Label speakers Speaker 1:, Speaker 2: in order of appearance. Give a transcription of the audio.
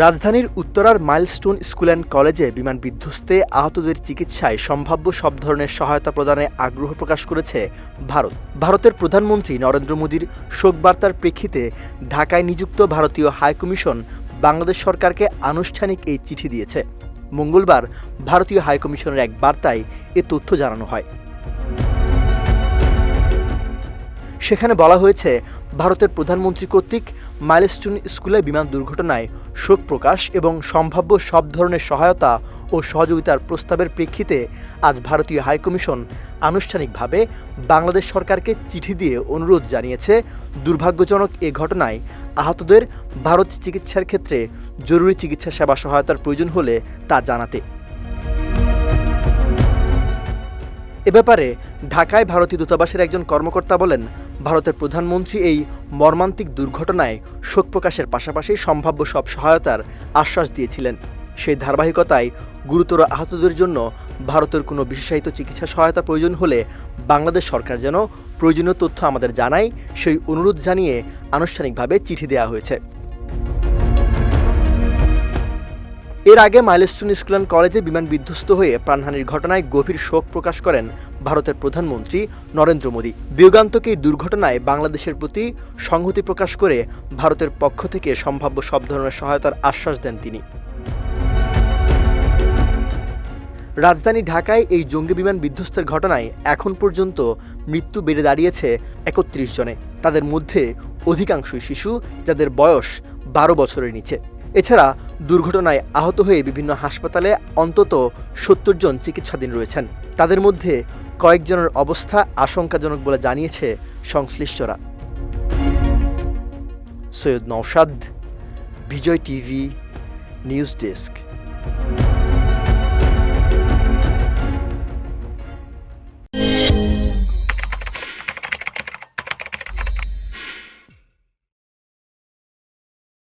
Speaker 1: রাজধানীর উত্তরার milestone school and কলেজে বিমান বিধ্বস্তে আহতদের চিকিৎসায় সম্ভাব্য সব ধরনের সহায়তা প্রদানে আগ্রহ প্রকাশ করেছে ভারত। ভারতের প্রধানমন্ত্রী নরেন্দ্র মোদীর শোকবার্তার প্রেক্ষিতে ঢাকায় নিযুক্ত ভারতীয় হাইকমিশন বাংলাদেশ সরকারকে আনুষ্ঠানিক এই চিঠি দিয়েছে। মঙ্গলবার ভারতীয় হাইকমিশনের এক বার্তায় এ তথ্য জানানো হয়। সেখানে বলা হয়েছে, ভারতের প্রধানমন্ত্রী কর্তৃক মাইলস্টোন স্কুলে বিমান দুর্ঘটনায় শোক প্রকাশ এবং সম্ভাব্য সব ধরনের সহায়তা ও সহযোগিতার প্রস্তাবের প্রেক্ষিতে আজ ভারতীয় হাইকমিশন আনুষ্ঠানিকভাবে বাংলাদেশ সরকারকে চিঠি দিয়ে অনুরোধ জানিয়েছে, দুর্ভাগ্যজনক এ ঘটনায় আহতদের ভারত চিকিৎসার ক্ষেত্রে জরুরি চিকিৎসা সেবা সহায়তার প্রয়োজন হলে তা জানাতে। এ ব্যাপারে ঢাকায় ভারতীয় দূতাবাসের একজন কর্মকর্তা বলেন ভারতের প্রধানমন্ত্রী এই মর্মান্তিক দুর্ঘটনায় শোক প্রকাশের পাশাপাশি সম্ভাব্য সব সহায়তার আশ্বাস দিয়েছিলেন। সেই ধারাবাহিকতায় গুরুতর আহতদের জন্য ভারতের কোনো বিশেষায়িত চিকিৎসা সহায়তা প্রয়োজন হলে বাংলাদেশ সরকার যেন প্রয়োজনীয় তথ্য আমাদের জানায়, সেই অনুরোধ জানিয়ে আনুষ্ঠানিকভাবে চিঠি দেওয়া হয়েছে। এর আগে মাইলস্টোন স্কুল অ্যান্ড কলেজে বিমান বিধ্বস্ত হয়ে প্রাণহানির ঘটনায় গভীর শোক প্রকাশ করেন ভারতের প্রধানমন্ত্রী নরেন্দ্র মোদী। বিয়োগান্তক এই দুর্ঘটনায় বাংলাদেশের প্রতি সংহতি প্রকাশ করে ভারতের পক্ষ থেকে সম্ভাব্য সব ধরনের সহায়তার আশ্বাস দেন তিনি। রাজধানী ঢাকায় এই জঙ্গি বিমান বিধ্বস্তের ঘটনায় এখন পর্যন্ত মৃত্যু বেড়ে দাঁড়িয়েছে একত্রিশ জনে। তাদের মধ্যে অধিকাংশই শিশু, যাদের বয়স বারো বছরের নিচে। এছাড়া দুর্ঘটনায় আহত হয়ে বিভিন্ন হাসপাতালে অন্তত সত্তর জন চিকিৎসাধীন রয়েছেন। তাদের মধ্যে কয়েকজনের অবস্থা আশঙ্কাজনক বলে জানিয়েছে সংশ্লিষ্টরা। Syed Naushad, Bijoy TV, news desk.